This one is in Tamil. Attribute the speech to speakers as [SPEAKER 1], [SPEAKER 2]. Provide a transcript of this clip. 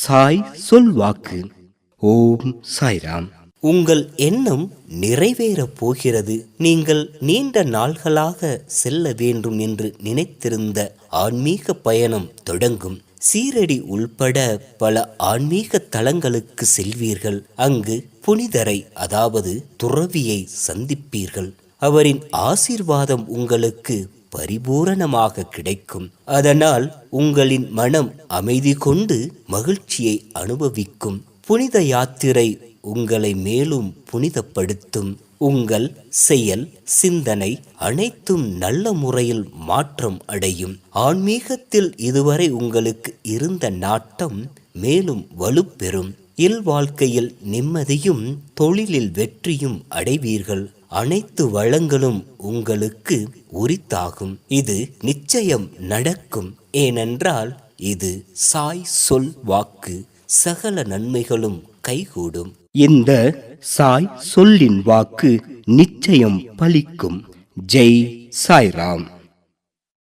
[SPEAKER 1] சாய் சொல்வாக்கு ஓம் சாய்ராம்.
[SPEAKER 2] உங்கள் எண்ணம் நிறைவேறப் போகிறது. நீங்கள் நீண்ட நாள்களாக செல்ல வேண்டும் என்று நினைத்திருந்த ஆன்மீக பயணம் தொடங்கும். சீரடி உள்பட பல ஆன்மீக தலங்களுக்கு செல்வீர்கள். அங்கு புனிதரை அதாவது துறவியை சந்திப்பீர்கள். அவரின் ஆசீர்வாதம் உங்களுக்கு பரிபூரணமாக கிடைக்கும். அதனால் உங்களின் மனம் அமைதி கொண்டு மகிழ்ச்சியை அனுபவிக்கும். புனித யாத்திரை உங்களை மேலும் புனிதப்படுத்தும். உங்கள் செயல் சிந்தனை அனைத்தும் நல்ல முறையில் மாற்றம் அடையும். ஆன்மீகத்தில் இதுவரை உங்களுக்கு இருந்த நாட்டம் மேலும் வலுப்பெறும். இல்வாழ்க்கையில் நிம்மதியும் தொழிலில் வெற்றியும் அடைவீர்கள். அனைத்து வளங்களும் உங்களுக்கு உரித்தாகும். இது நிச்சயம் நடக்கும். ஏனென்றால் இது சாய் சொல் வாக்கு. சகல நன்மைகளும் கைகூடும்.
[SPEAKER 1] இந்த சாய் சொல்லின் வாக்கு நிச்சயம் பலிக்கும். ஜெய் சாய்ராம்.